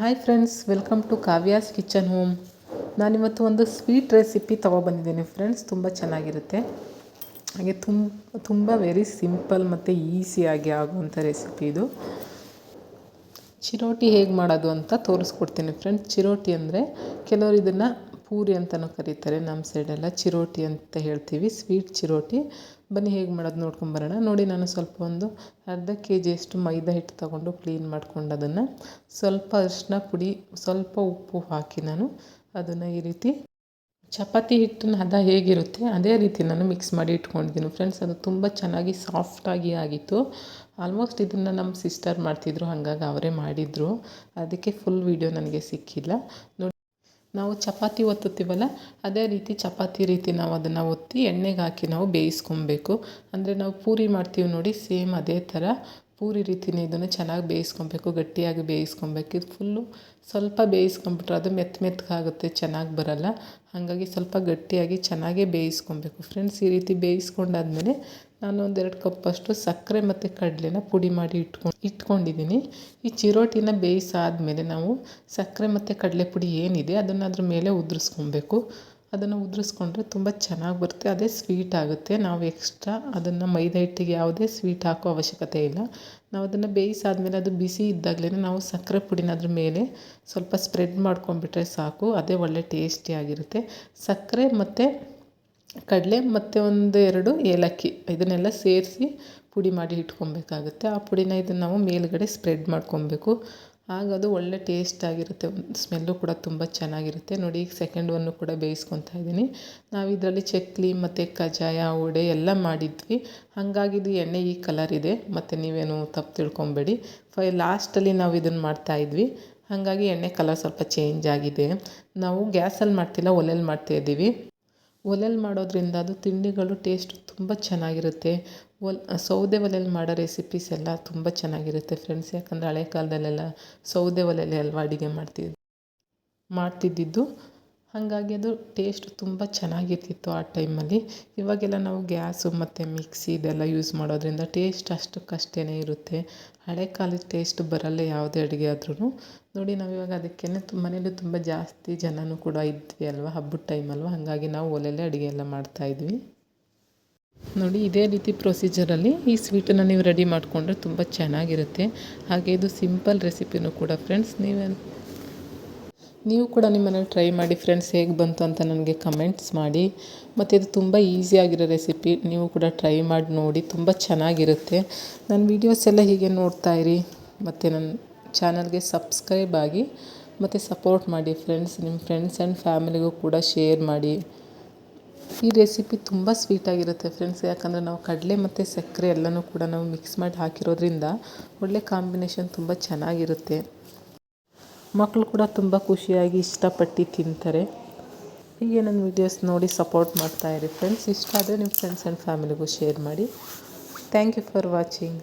Hi friends welcome to Kavya's kitchen home ನಾನಿವತ್ತು ಒಂದು sweet recipe ತೊಗೊಬಂದಿದ್ದೀನಿ friends ತುಂಬ ಚೆನ್ನಾಗಿರುತ್ತೆ. ಹಾಗೆ ತುಂಬ ತುಂಬ ವೆರಿ ಸಿಂಪಲ್ ಮತ್ತು ಈಸಿಯಾಗಿ ಆಗುವಂಥ ರೆಸಿಪಿ ಇದು. ಚಿರೋಟಿ ಹೇಗೆ ಮಾಡೋದು ಅಂತ ತೋರಿಸ್ಕೊಡ್ತೀನಿ ಫ್ರೆಂಡ್ಸ್ ಚಿರೋಟಿ ಅಂದರೆ ಕೆಲವರು ಇದನ್ನು ಪೂರಿ ಅಂತಲೂ ಕರೀತಾರೆ ನಮ್ಮ ಸೈಡೆಲ್ಲ. ಚಿರೋಟಿ ಅಂತ ಹೇಳ್ತೀವಿ, ಸ್ವೀಟ್ ಚಿರೋಟಿ. ಬನ್ನಿ ಹೇಗೆ ಮಾಡೋದು ನೋಡ್ಕೊಂಬರೋಣ ನೋಡಿ ನಾನು ಸ್ವಲ್ಪ ಒಂದು ಅರ್ಧ ಕೆ ಜಿಯಷ್ಟು ಮೈದಾ ಹಿಟ್ಟು ತಗೊಂಡು ಕ್ಲೀನ್ ಮಾಡ್ಕೊಂಡು ಅದನ್ನು ಸ್ವಲ್ಪ ಅರಿಶಿನ ಪುಡಿ, ಸ್ವಲ್ಪ ಉಪ್ಪು ಹಾಕಿ ನಾನು ಅದನ್ನು ಈ ರೀತಿ ಚಪಾತಿ ಹಿಟ್ಟಿನ ಹದ ಹೇಗಿರುತ್ತೆ ಅದೇ ರೀತಿ ನಾನು ಮಿಕ್ಸ್ ಮಾಡಿ ಇಟ್ಕೊಂಡಿದ್ದೀನಿ ಫ್ರೆಂಡ್ಸ್. ಅದು ತುಂಬ ಚೆನ್ನಾಗಿ ಸಾಫ್ಟಾಗಿ ಆಗಿತ್ತು. ಆಲ್ಮೋಸ್ಟ್ ಇದನ್ನು ನಮ್ಮ ಸಿಸ್ಟರ್ ಮಾಡ್ತಿದ್ರು, ಹಾಗಾಗಿ ಅವರೇ ಮಾಡಿದರು. ಅದಕ್ಕೆ ಫುಲ್ ವೀಡಿಯೋ ನನಗೆ ಸಿಕ್ಕಿಲ್ಲ. ನೋಡಿ ನಾವು ಚಪಾತಿ ಒತ್ತುತ್ತೀವಲ್ಲ, ಅದೇ ರೀತಿ ಚಪಾತಿ ರೀತಿ ನಾವು ಅದನ್ನು ಒತ್ತಿ ಎಣ್ಣೆಗೆ ಹಾಕಿ ನಾವು ಬೇಯಿಸ್ಕೊಬೇಕು. ಅಂದರೆ ನಾವು ಪೂರಿ ಮಾಡ್ತೀವಿ ನೋಡಿ, ಸೇಮ್ ಅದೇ ಥರ ಪೂರಿ ರೀತಿಯೇ ಇದನ್ನು ಚೆನ್ನಾಗಿ ಬೇಯಿಸ್ಕೊಬೇಕು, ಗಟ್ಟಿಯಾಗಿ ಬೇಯಿಸ್ಕೊಬೇಕು. ಇದು ಫುಲ್ಲು ಸ್ವಲ್ಪ ಬೇಯಿಸ್ಕೊಂಬಿಟ್ರೆ ಅದು ಮೆತ್ತ ಮೆತ್ತಗಾಗುತ್ತೆ ಚೆನ್ನಾಗಿ ಬರಲ್ಲ. ಹಾಗಾಗಿ ಸ್ವಲ್ಪ ಗಟ್ಟಿಯಾಗಿ ಚೆನ್ನಾಗೇ ಬೇಯಿಸ್ಕೊಬೇಕು. ಫ್ರೆಂಡ್ಸ್ ಈ ರೀತಿ ಬೇಯಿಸ್ಕೊಂಡಾದ್ಮೇಲೆ ನಾನು ಒಂದೆರಡು ಕಪ್ಪಷ್ಟು ಸಕ್ಕರೆ ಮತ್ತು ಕಡಲೆನ ಪುಡಿ ಮಾಡಿ ಇಟ್ಕೊಂಡು ಇಟ್ಕೊಂಡಿದ್ದೀನಿ. ಈ ಚಿರೋಟಿನ ಬೇಯಿಸಾದ್ಮೇಲೆ ನಾವು ಸಕ್ಕರೆ ಮತ್ತು ಕಡಲೆ ಪುಡಿ ಏನಿದೆ ಅದನ್ನು ಅದ್ರ ಮೇಲೆ ಉದುರಿಸ್ಕೊಬೇಕು. ಅದನ್ನು ಉದುರಿಸ್ಕೊಂಡ್ರೆ ತುಂಬ ಚೆನ್ನಾಗಿ ಬರುತ್ತೆ, ಅದೇ ಸ್ವೀಟ್ ಆಗುತ್ತೆ. ನಾವು ಎಕ್ಸ್ಟ್ರಾ ಅದನ್ನು ಮೈದಾ ಹಿಟ್ಟಿಗೆ ಯಾವುದೇ ಸ್ವೀಟ್ ಹಾಕೋ ಅವಶ್ಯಕತೆ ಇಲ್ಲ. ನಾವು ಅದನ್ನು ಬೇಯಿಸಾದ್ಮೇಲೆ ಅದು ಬಿಸಿ ಇದ್ದಾಗಲೇ ನಾವು ಸಕ್ಕರೆ ಪುಡಿನ ಅದ್ರ ಮೇಲೆ ಸ್ವಲ್ಪ ಸ್ಪ್ರೆಡ್ ಮಾಡ್ಕೊಂಡ್ಬಿಟ್ರೆ ಸಾಕು, ಅದೇ ಒಳ್ಳೆ ಟೇಸ್ಟಿಯಾಗಿರುತ್ತೆ ಸಕ್ಕರೆ ಮತ್ತು ಕಡಲೆ ಮತ್ತು ಒಂದು ಎರಡು ಏಲಕ್ಕಿ ಇದನ್ನೆಲ್ಲ ಸೇರಿಸಿ ಪುಡಿ ಮಾಡಿ ಇಟ್ಕೊಬೇಕಾಗುತ್ತೆ. ಆ ಪುಡಿನ ಇದನ್ನು ನಾವು ಮೇಲುಗಡೆ ಸ್ಪ್ರೆಡ್ ಮಾಡ್ಕೊಬೇಕು. ಆಗ ಅದು ಒಳ್ಳೆ ಟೇಸ್ಟಾಗಿರುತ್ತೆ ಸ್ಮೆಲ್ಲು ಕೂಡ ತುಂಬ ಚೆನ್ನಾಗಿರುತ್ತೆ. ನೋಡಿ, ಈಗ ಸೆಕೆಂಡ್ ಒನ್ನು ಕೂಡ ಬೇಯಿಸ್ಕೊತಾ ಇದ್ದೀನಿ. ನಾವು ಇದರಲ್ಲಿ ಚಕ್ಲಿ ಮತ್ತು ಕಜ್ಜಾಯ, ವಡೆ ಎಲ್ಲ ಮಾಡಿದ್ವಿ. ಹಾಗಾಗಿ ಇದು ಎಣ್ಣೆ ಈ ಕಲರ್ ಇದೆ. ಮತ್ತು ನೀವೇನು ತಪ್ಪು ತಿಳ್ಕೊಬೇಡಿ. ಫೈ ಲಾಸ್ಟಲ್ಲಿ ನಾವು ಇದನ್ನು ಮಾಡ್ತಾಯಿದ್ವಿ ಹಾಗಾಗಿ ಎಣ್ಣೆ ಕಲರ್ ಸ್ವಲ್ಪ ಚೇಂಜ್ ಆಗಿದೆ. ನಾವು ಗ್ಯಾಸಲ್ಲಿ ಮಾಡ್ತಿಲ್ಲ ಒಲೆಯಲ್ಲಿ ಮಾಡ್ತಾಯಿದ್ದೀವಿ ಒಲೆಯಲ್ಲಿ ಮಾಡೋದ್ರಿಂದ ಅದು ತಿಂಡಿಗಳು ಟೇಸ್ಟ್ ತುಂಬ ಚೆನ್ನಾಗಿರುತ್ತೆ. ಒಲ್ ಸೌದೆ ಒಲೆಯಲ್ಲಿ ಮಾಡೋ ರೆಸಿಪೀಸ್ ಎಲ್ಲ ತುಂಬ ಚೆನ್ನಾಗಿರುತ್ತೆ ಫ್ರೆಂಡ್ಸ್ ಯಾಕಂದರೆ ಹಳೆ ಕಾಲದಲ್ಲೆಲ್ಲ ಸೌದೆ ಒಲೆಯಲ್ಲಿ ಅಲ್ವಾ ಅಡುಗೆ ಮಾಡ್ತಿದ್ದು, ಮಾಡ್ತಿದ್ದಿದ್ದು. ಹಾಗಾಗಿ ಅದು ಟೇಸ್ಟ್ ತುಂಬ ಚೆನ್ನಾಗಿರ್ತಿತ್ತು ಆ ಟೈಮಲ್ಲಿ ಇವಾಗೆಲ್ಲ ನಾವು ಗ್ಯಾಸು ಮತ್ತು ಮಿಕ್ಸಿ ಇದೆಲ್ಲ ಯೂಸ್ ಮಾಡೋದ್ರಿಂದ ಟೇಸ್ಟ್ ಅಷ್ಟಕ್ಕಷ್ಟೇ ಇರುತ್ತೆ. ಹಳೆ ಕಾಲದ ಟೇಸ್ಟ್ ಬರಲ್ಲ ಯಾವುದೇ ಅಡುಗೆ ಆದ್ರೂ ನೋಡಿ ನಾವು ಇವಾಗ ಅದಕ್ಕೇ ಮನೇಲಿ ತುಂಬ ಜಾಸ್ತಿ ಜನನೂ ಕೂಡ ಇದ್ವಿ ಅಲ್ವಾ, ಹಬ್ಬದ ಟೈಮ್ ಅಲ್ವಾ. ಹಾಗಾಗಿ ನಾವು ಒಲೆಯಲ್ಲೇ ಅಡುಗೆ ಎಲ್ಲ ಮಾಡ್ತಾಯಿದ್ವಿ ನೋಡಿ, ಇದೇ ರೀತಿ ಪ್ರೊಸೀಜರಲ್ಲಿ ಈ ಸ್ವೀಟನ್ನು ನೀವು ರೆಡಿ ಮಾಡಿಕೊಂಡ್ರೆ ತುಂಬ ಚೆನ್ನಾಗಿರುತ್ತೆ. ಹಾಗೆ ಇದು ಸಿಂಪಲ್ ರೆಸಿಪಿನೂ ಕೂಡ ಫ್ರೆಂಡ್ಸ್ ನೀವೇ ನೀವು ಕೂಡ ನಿಮ್ಮನ್ನು ಟ್ರೈ ಮಾಡಿ ಫ್ರೆಂಡ್ಸ್ ಹೇಗೆ ಬಂತು ಅಂತ ನನಗೆ ಕಮೆಂಟ್ಸ್ ಮಾಡಿ. ಮತ್ತು ಇದು ತುಂಬ ಈಸಿಯಾಗಿರೋ ರೆಸಿಪಿ ನೀವು ಕೂಡ ಟ್ರೈ ಮಾಡಿ ನೋಡಿ, ತುಂಬ ಚೆನ್ನಾಗಿರುತ್ತೆ. ನನ್ನ ವೀಡಿಯೋಸ್ ಎಲ್ಲ ಹೀಗೆ ನೋಡ್ತಾ ಇರಿ. ಮತ್ತು ನನ್ನ ಚಾನಲ್ಗೆ ಸಬ್ಸ್ಕ್ರೈಬ್ ಆಗಿ, ಮತ್ತು ಸಪೋರ್ಟ್ ಮಾಡಿ ಫ್ರೆಂಡ್ಸ್ ನಿಮ್ಮ ಫ್ರೆಂಡ್ಸ್ ಆ್ಯಂಡ್ ಫ್ಯಾಮಿಲಿಗೂ ಕೂಡ ಶೇರ್ ಮಾಡಿ. ಈ ರೆಸಿಪಿ ತುಂಬ ಸ್ವೀಟಾಗಿರುತ್ತೆ ಫ್ರೆಂಡ್ಸ್ ಯಾಕಂದರೆ ನಾವು ಕಡಲೆ ಮತ್ತು ಸಕ್ಕರೆ ಎಲ್ಲನೂ ಕೂಡ ನಾವು ಮಿಕ್ಸ್ ಮಾಡಿ ಹಾಕಿರೋದ್ರಿಂದ ಒಳ್ಳೆ ಕಾಂಬಿನೇಷನ್ ತುಂಬ ಚೆನ್ನಾಗಿರುತ್ತೆ. ಮಕ್ಕಳು ಕೂಡ ತುಂಬ ಖುಷಿಯಾಗಿ ಇಷ್ಟಪಟ್ಟು ತಿಂತಾರೆ. ಹೀಗೆ ನನ್ನ ವೀಡಿಯೋಸ್ ನೋಡಿ ಸಪೋರ್ಟ್ ಮಾಡ್ತಾಯಿರಿ ಫ್ರೆಂಡ್ಸ್ ಇಷ್ಟ ಆದರೆ ನಿಮ್ಮ ಫ್ರೆಂಡ್ಸ್ ಆ್ಯಂಡ್ ಫ್ಯಾಮಿಲಿಗೂ ಶೇರ್ ಮಾಡಿ. Thank you for watching